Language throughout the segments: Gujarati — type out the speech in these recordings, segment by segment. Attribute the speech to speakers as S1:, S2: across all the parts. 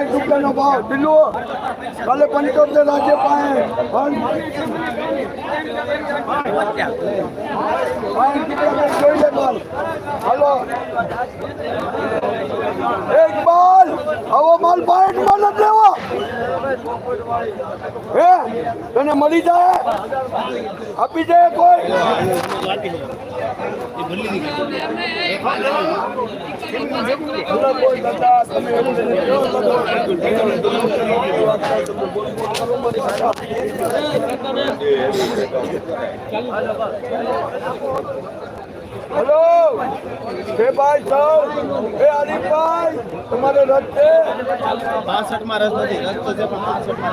S1: પાંચ રૂપિયાનો ભાવ ઢીલો કાલે પંચોતેર આજે પાંચ માલ હાલો એક માલ આવો માલ પાંચમાં નથી લેવો હે? તને મળી જાય? આપી દે કોઈ? હેલો હે ભાઈ સૌ હે આરીફભાઈ તમારે રદ છે?
S2: બાસઠમાં રસ નથી રસ તો છે પણ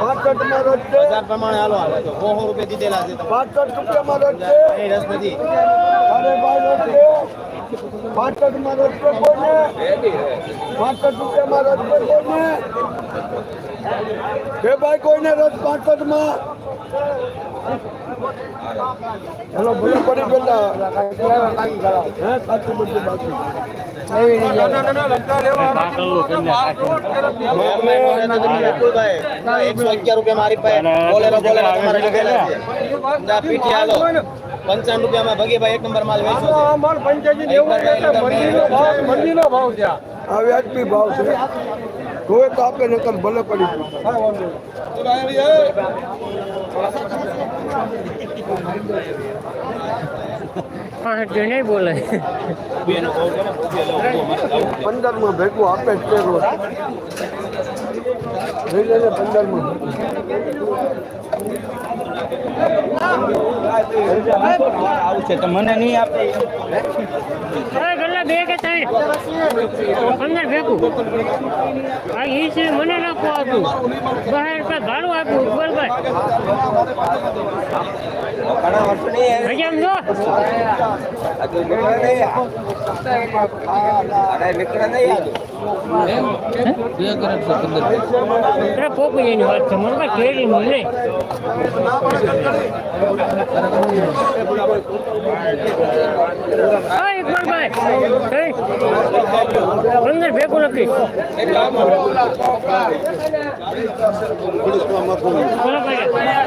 S1: બાસઠમાં રદ છે?
S2: હજાર પ્રમાણે હાલો હાલો તો સો રૂપિયા દીધેલા છે તમે
S1: રૂપિયા રૂપિયામાં રદ છે?
S2: રસ નથી.
S1: અરે ભાઈ રદ છે? પાસઠમાં રદ છે કોઈને પાસઠ રૂપિયામાં રદ છે કોઈને હે ભાઈ કોઈને રદ પાસઠમાં હેલો ભલે પડી હે સાચું બધું બાકી
S2: એકસો અગિયાર રૂપિયા મારી પાસે બોલેરો બોલેરો તમારે છે પંચાવન રૂપિયામાં ભગીભાઈ એક નંબર માલ વેચો છે
S1: આ વ્યાજબી ભાવ છે. જોવે તો આપે તમે ભલે પડી
S3: નહીં બોલે.
S1: પંદરમાં ભેગું આપે જ તે રોજ. લઈ લેને પંદરમાં
S2: આવું છે તો મને નહીં આપે.
S3: બે કે ત્રણ? પંદર ભેગું. આ ઈ છે મને નાખો હતું બહાર રૂપિયા ભાડું આપ્યું બરોબર? હજી આમ જો અરે પોપી એની વાત છે મને કેરી કઈ પંદર ભેગું નથી બોલો ભાઈ.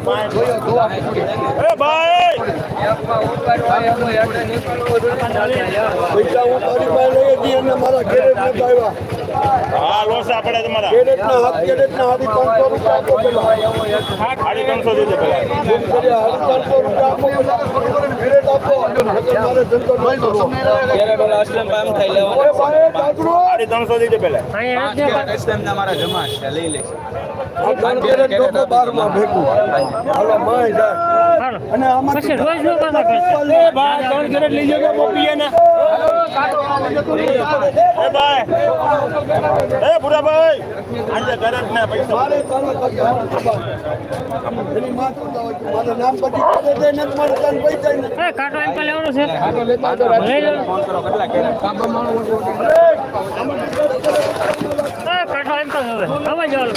S1: પાંચ
S4: એ ભાઈ!
S1: પૈસા હું તારી
S4: સાડી ત્રણસો દીધે પેલા
S1: મારે
S2: જમા છે લઈ લેશે
S1: હાલો. અને આમાં
S3: રોજ નો
S4: એ ભાઈ એ ભૂરા ભાઈ આજે ગરજ ને પૈસા
S3: કાંટો એમ લેવાનો છે કાંટો જવાનું.